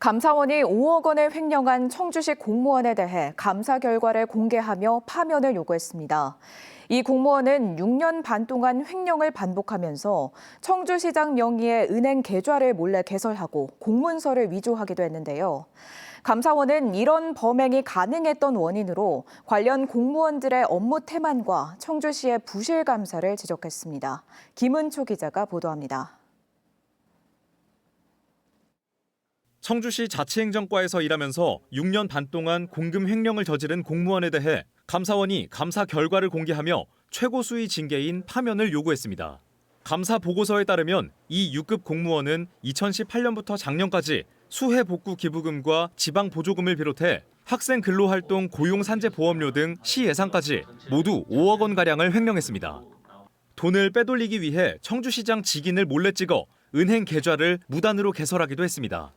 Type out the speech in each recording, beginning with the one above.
감사원이 5억 원을 횡령한 청주시 공무원에 대해 감사 결과를 공개하며 파면을 요구했습니다. 이 공무원은 6년 반 동안 횡령을 반복하면서 청주시장 명의의 은행 계좌를 몰래 개설하고 공문서를 위조하기도 했는데요. 감사원은 이런 범행이 가능했던 원인으로 관련 공무원들의 업무 태만과 청주시의 부실 감사를 지적했습니다. 김은초 기자가 보도합니다. 청주시 자치행정과에서 일하면서 6년 반 동안 공금 횡령을 저지른 공무원에 대해 감사원이 감사 결과를 공개하며 최고 수위 징계인 파면을 요구했습니다. 감사 보고서에 따르면 이 6급 공무원은 2018년부터 작년까지 수해 복구 기부금과 지방 보조금을 비롯해 학생 근로활동 고용 산재 보험료 등 시 예산까지 모두 5억 원 가량을 횡령했습니다. 돈을 빼돌리기 위해 청주시장 직인을 몰래 찍어 은행 계좌를 무단으로 개설하기도 했습니다.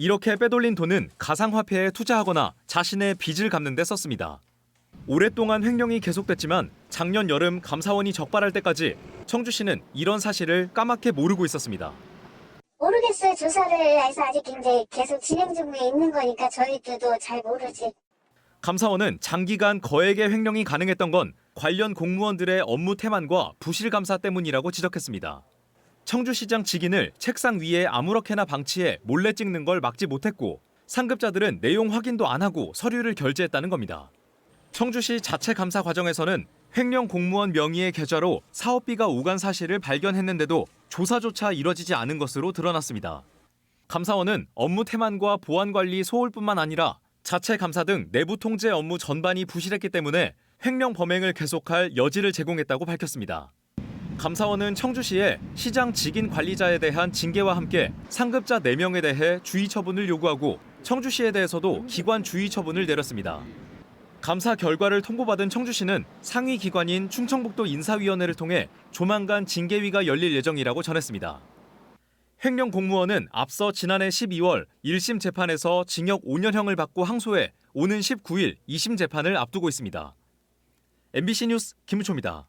이렇게 빼돌린 돈은 가상화폐에 투자하거나 자신의 빚을 갚는 데 썼습니다. 오랫동안 횡령이 계속됐지만 작년 여름 감사원이 적발할 때까지 청주시는 이런 사실을 까맣게 모르고 있었습니다. 모르겠어요. 조사를 해서 아직 이제 계속 진행 중에 있는 거니까 저희들도 잘 모르지. 감사원은 장기간 거액의 횡령이 가능했던 건 관련 공무원들의 업무 태만과 부실 감사 때문이라고 지적했습니다. 청주시장 직인을 책상 위에 아무렇게나 방치해 몰래 찍는 걸 막지 못했고 상급자들은 내용 확인도 안 하고 서류를 결제했다는 겁니다. 청주시 자체 감사 과정에서는 횡령 공무원 명의의 계좌로 사업비가 오간 사실을 발견했는데도 조사조차 이뤄지지 않은 것으로 드러났습니다. 감사원은 업무 태만과 보안 관리 소홀뿐만 아니라 자체 감사 등 내부 통제 업무 전반이 부실했기 때문에 횡령 범행을 계속할 여지를 제공했다고 밝혔습니다. 감사원은 청주시에 시장 직인 관리자에 대한 징계와 함께 상급자 4명에 대해 주의 처분을 요구하고 청주시에 대해서도 기관 주의 처분을 내렸습니다. 감사 결과를 통보받은 청주시는 상위 기관인 충청북도 인사위원회를 통해 조만간 징계위가 열릴 예정이라고 전했습니다. 횡령 공무원은 앞서 지난해 12월 1심 재판에서 징역 5년형을 받고 항소해 오는 19일 2심 재판을 앞두고 있습니다. MBC 뉴스 김우초입니다.